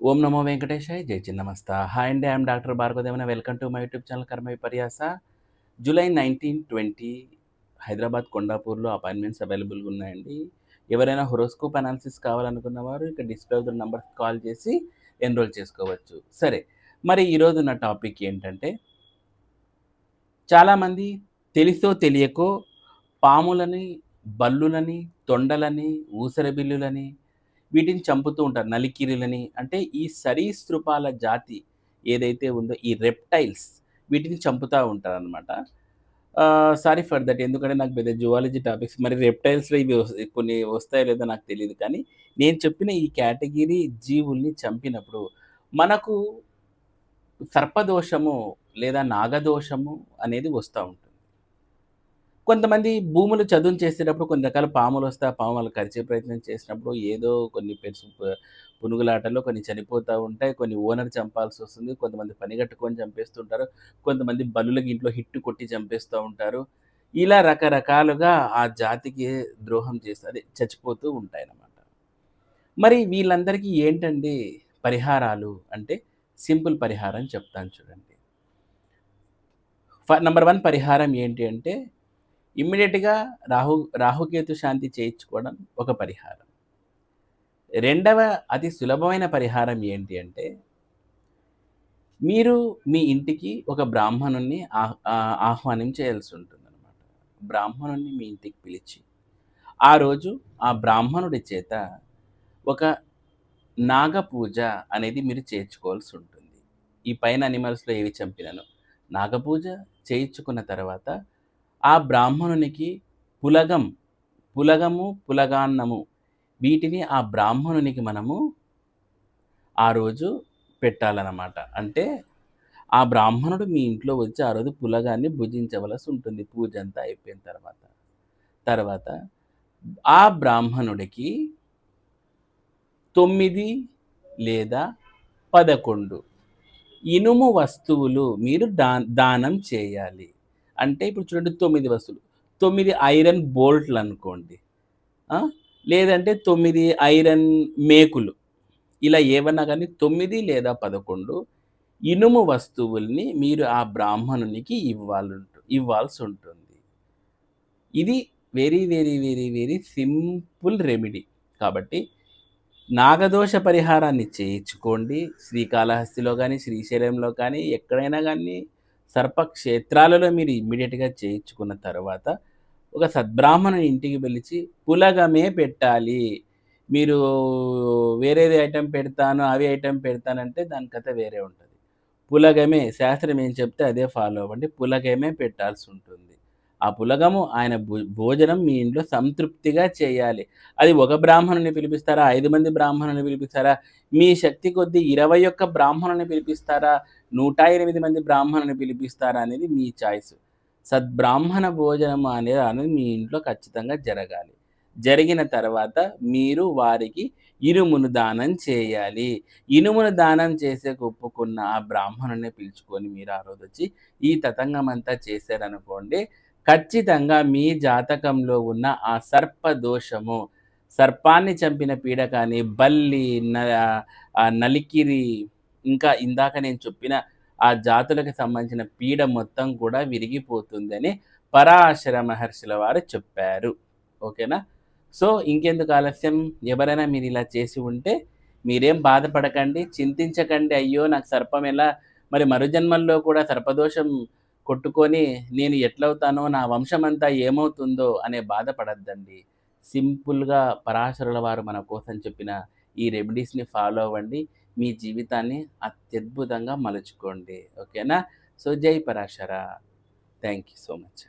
ఓం నమో వెంకటేశాయ్ జై చిన్నమస్త. హాయ్ అండి I'm doctor Bhargavadevana. Welcome to my YouTube channel కర్మ విపర్యాస. జూలై నైన్టీన్ ట్వంటీ హైదరాబాద్ కొండాపూర్లో అపాయింట్మెంట్స్ అవైలబుల్గా ఉన్నాయండి. ఎవరైనా హొరోస్కోప్ అనాలిసిస్ కావాలనుకున్న వారు ఇక డిస్ప్లే అవుతున్న నెంబర్కి కాల్ చేసి ఎన్రోల్ చేసుకోవచ్చు. సరే మరి ఈరోజు నా టాపిక్ ఏంటంటే చాలామంది తెలిసో తెలియకో పాములని బల్లులని తొండలని ఊసరబిల్లులని వీటిని చంపుతూ ఉంటారు. నలికిరిలని అంటే ఈ సరీసృపాల జాతి ఏదైతే ఉందో ఈ రెప్టైల్స్ వీటిని చంపుతూ ఉంటారు అనమాట సారీ ఫర్ దట్. ఎందుకంటే నాకు పెద్ద జువాలజీ టాపిక్స్ మరి రెప్టైల్స్లో ఇవి కొన్ని వస్తాయో లేదో నాకు తెలియదు కానీ నేను చెప్పిన ఈ కేటగిరీ జీవుల్ని చంపినప్పుడు మనకు సర్పదోషము లేదా నాగదోషము అనేది వస్తూ ఉంటుంది కొంతమంది భూములు చదును చేసేటప్పుడు కొన్ని రకాల పాములు వస్తే ఆ పాములు కరిచే ప్రయత్నం చేసినప్పుడు ఏదో కొన్ని పెరుసు పునుగులాటలో కొన్ని చనిపోతూ ఉంటాయి. కొన్ని ఓనర్ చంపాల్సి వస్తుంది. కొంతమంది పని కట్టుకొని చంపేస్తుంటారు. కొంతమంది బలులకి ఇంట్లో హిట్టు కొట్టి చంపేస్తూ ఉంటారు. ఇలా రకరకాలుగా ఆ జాతికి ద్రోహం చేస్తే అదే చచ్చిపోతూ ఉంటాయి అన్నమాట మరి వీళ్ళందరికీ ఏంటండి పరిహారాలు? అంటే సింపుల్ పరిహారం చెప్తాను చూడండి. నంబర్ వన్ పరిహారం ఏంటి అంటే ఇమ్మీడియట్గా రాహు రాహుకేతు శాంతి చేయించుకోవడం ఒక పరిహారం. రెండవ అతి సులభమైన పరిహారం ఏంటి అంటే మీరు మీ ఇంటికి ఒక బ్రాహ్మణుణ్ణి ఆహ్- ఆహ్వానం చేయాల్సి ఉంటుంది అనమాట బ్రాహ్మణుణ్ణి మీ ఇంటికి పిలిచి ఆ రోజు ఆ బ్రాహ్మణుడి చేత ఒక నాగ పూజ అనేది మీరు చేయించుకోవాల్సి ఉంటుంది. ఈ పైన అనిమల్స్లో ఏవి చంపినను? నాగపూజ చేయించుకున్న తర్వాత ఆ బ్రాహ్మణునికి పులగం పులగము పులగాన్నము. వీటిని ఆ బ్రాహ్మణునికి మనము ఆ రోజు పెట్టాలన్నమాట. అంటే ఆ బ్రాహ్మణుడు మీ ఇంట్లో వచ్చి ఆ రోజు పులగాన్ని భుజించవలసి ఉంటుంది. పూజ అంతా అయిపోయిన తర్వాత. తర్వాత ఆ బ్రాహ్మణుడికి తొమ్మిది లేదా పదకొండు. ఇనుము వస్తువులు మీరు దా దానం చేయాలి. అంటే ఇప్పుడు చూడండి తొమ్మిది వస్తువులు. తొమ్మిది ఐరన్ బోల్ట్లు అనుకోండి. లేదంటే తొమ్మిది ఐరన్ మేకులు. ఇలా ఏమన్నా కానీ తొమ్మిది లేదా పదకొండు ఇనుము వస్తువుల్ని మీరు ఆ బ్రాహ్మణునికి ఇవ్వాలి ఇవ్వాల్సి ఉంటుంది. ఇది very very very very simple remedy. కాబట్టి నాగదోష పరిహారాన్ని చేయించుకోండి. శ్రీకాళహస్తిలో కానీ శ్రీశైలంలో కానీ ఎక్కడైనా కానీ సర్పక్షేత్రాలలో మీరు ఇమ్మీడియట్గా చేయించుకున్న తర్వాత ఒక సద్బ్రాహ్మణుని ఇంటికి పిలిచి పులగమే పెట్టాలి. మీరు వేరేది ఐటెం పెడతాను అవి ఐటెం పెడతానంటే దాని కథ వేరే ఉంటుంది. పులగమే శాస్త్రం ఏం చెప్తే అదే ఫాలో అవ్వండి. పులగమే పెట్టాల్సి ఉంటుంది. ఆ పులగము ఆయన భోజనం మీ ఇంట్లో సంతృప్తిగా చేయాలి. అది ఒక బ్రాహ్మణుని పిలిపిస్తారా? ఐదు మంది బ్రాహ్మణుని పిలిపిస్తారా? మీ శక్తి కొద్దీ ఇరవై ఒక్క బ్రాహ్మణుని పిలిపిస్తారా? నూట ఎనిమిది మంది బ్రాహ్మణుని పిలిపిస్తారా అనేది మీ చాయిస్. సద్బ్రాహ్మణ భోజనం అనేది అనేది మీ ఇంట్లో ఖచ్చితంగా జరగాలి. జరిగిన తర్వాత మీరు వారికి ఇనుమును దానం చేయాలి. ఇనుమును దానం చేసే ఒప్పుకున్న ఆ బ్రాహ్మణుని పిలుచుకొని మీరు ఆ రోజు వచ్చి ఈ తతంగం అంతా చేశారనుకోండి ఖచ్చితంగా మీ జాతకంలో ఉన్న ఆ సర్ప దోషము సర్పాన్ని చంపిన పీడ కానీ బల్లి న నలికిరి ఇంకా ఇందాక నేను చెప్పిన ఆ జాతులకు సంబంధించిన పీడ మొత్తం కూడా విరిగిపోతుందని పరాశర మహర్షుల వారు చెప్పారు. ఓకేనా? సో ఇంకెందుకు ఆలస్యం? ఎవరైనా మీరు ఇలా చేసి ఉంటే మీరేం బాధపడకండి చింతించకండి అయ్యో నాకు సర్పం ఎలా? మరి మరుజన్మల్లో కూడా సర్పదోషం కొట్టుకొని నేను ఎట్లవుతానో నా వంశం అంతా ఏమవుతుందో అనే బాధపడద్దండి. సింపుల్గా పరాశరుల వారు మన కోసం చెప్పిన ఈ రెమెడీస్ని ఫాలో అవ్వండి. మీ జీవితాన్ని అత్యద్భుతంగా మలుచుకోండి. ఓకేనా? సో జై Parashara. Thank you so much